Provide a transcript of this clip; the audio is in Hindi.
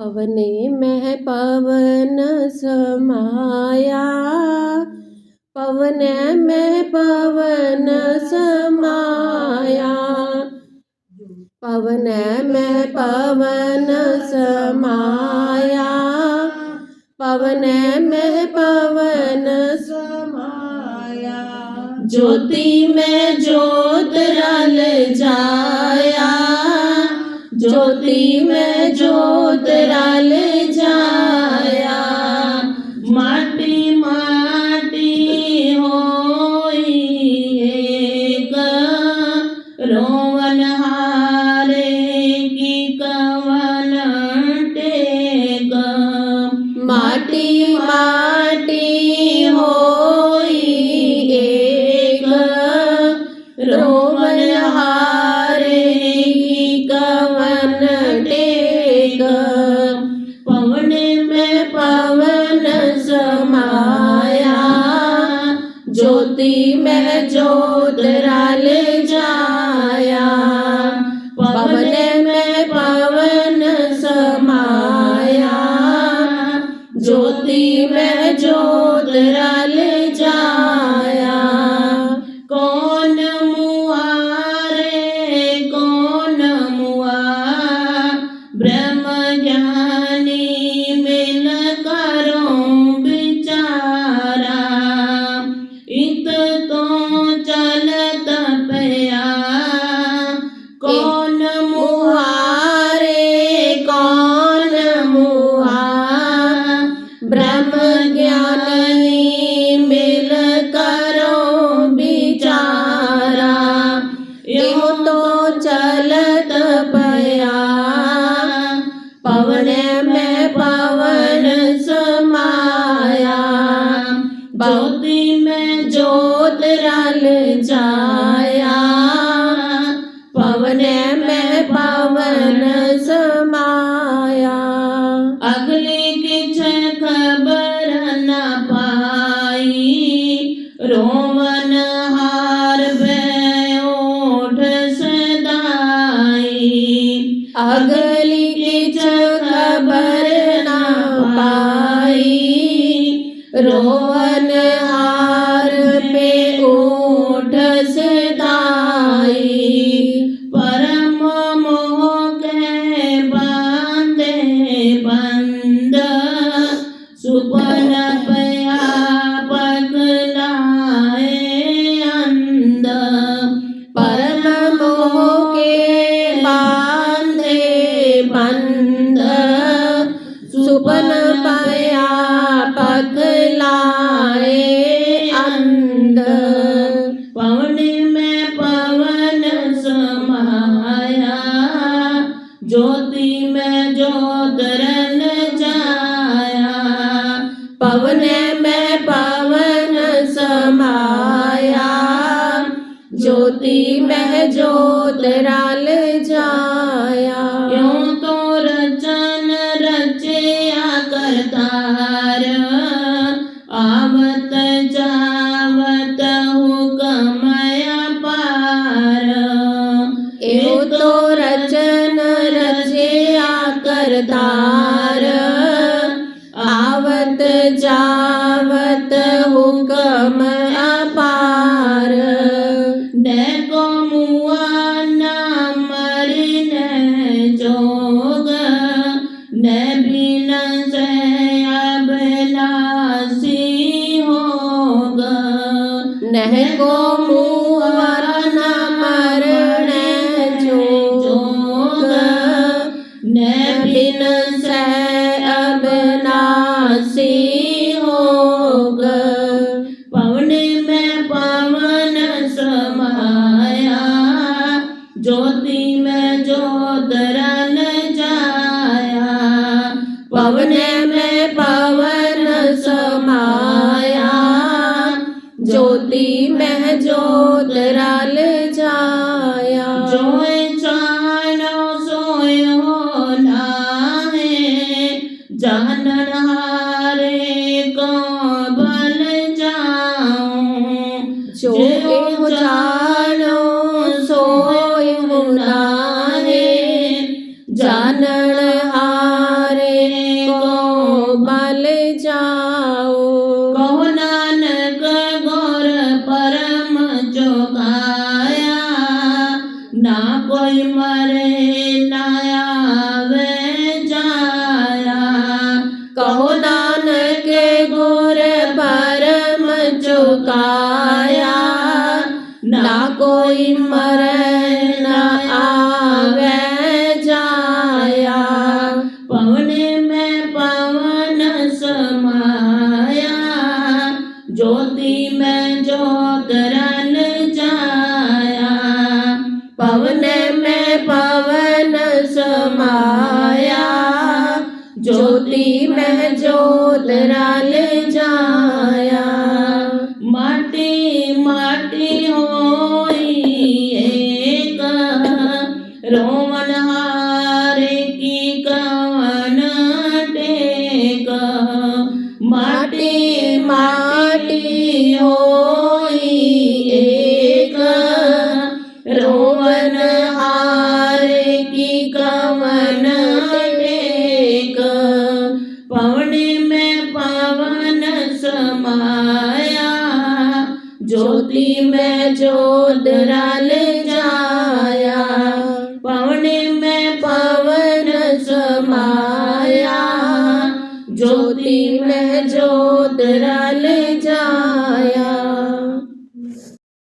पवने में पवन समाया। पवन में पवन समाया। पवन में पवन समाया। पवन में पवन समाया। ज्योति में ज्योत रल जाया। ज्योति में ज्योत टेक पवन में पवन समाया। ज्योति में रल जाया। पवन में पवन समाया। ज्योति में रल बहुती में ज्योत रल जाया, पवन में पवन समाया। अगली किछ खबर न पाई, रोमन हार ओठ सदाई। अगली किछ खबर न पाई रोवन ज्योत जाया। यूँ तो रचन रचया करतार। आवत जावत हुकमया पार। एव तो रचन रचया करतार। आवत जावत हुकम में ज्योत रल जाया। जोय चानो सोय होना है जानन हारे को बल जाऊँ। जो जानो सोय होना है जानन कोई मरे ना जाया। कहो दान के गोर परम चुकाया। ना कोई मरे ना आवे जाया। पवन में पवन समाया। ज्योति में ज्योतरन पवन में पवन समाया। ज्योति में ज्योत रल जाया। माटी माटी होई एक। रोमन हारे की कवन टेक। माटी माटी होई कवन टेक पवन में पवन समाया। ज्योति में ज्योत रल जाया। पवन में पवन समाया। ज्योति में ज्योत रल